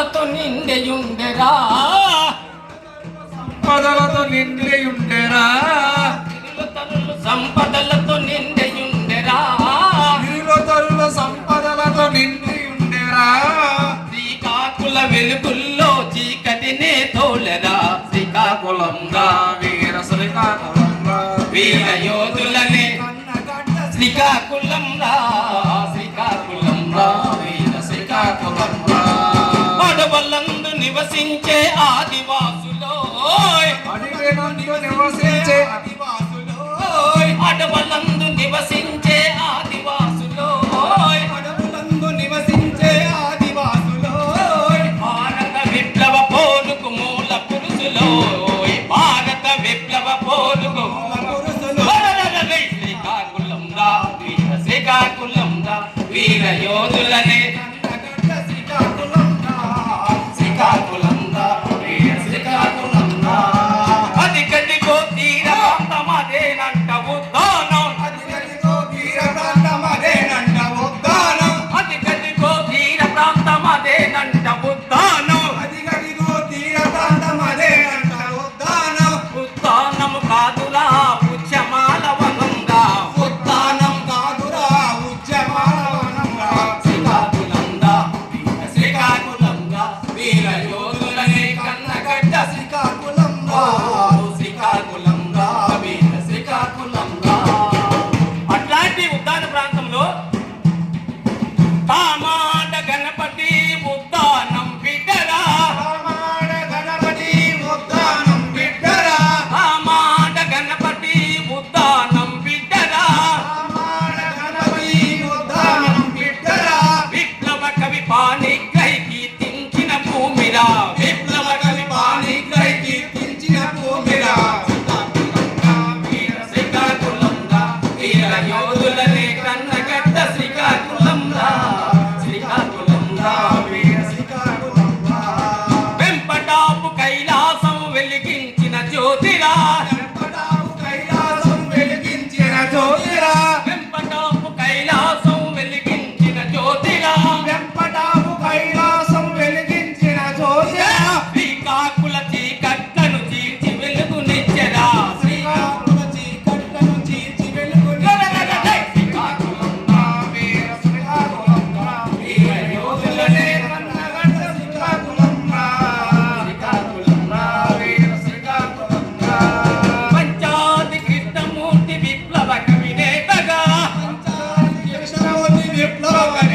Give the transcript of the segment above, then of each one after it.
సంపదలతో నిండెయుండెరా. పదలతో నిండి ఉండేరా సిరులు తరులు సంపదలతో నిండెయుండెరా. నీలో తరుల సంపదలతో నిండి ఉండేరా శ్రీకాకుళ వెలుగుల్లో చీకటినే తోలెరా. శ్రీకాకుళం రా వీర శ్రీకాకుళం వీర యోధులనే. శ్రీకాకుళం రా. ఆదివాసులో అడిగినందు నివసించే అడవులందు నివసించే ఆదివాసులో అడవులందు నివసించే ఆదివాసులో భారత విప్లవ పోరుకు మూల పురుషులో భారత విప్లవ పోరుకు శ్రీకాకుళం శ్రీకాకుళం వీర యోధులనే Sultan. não lá, vai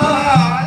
Ah!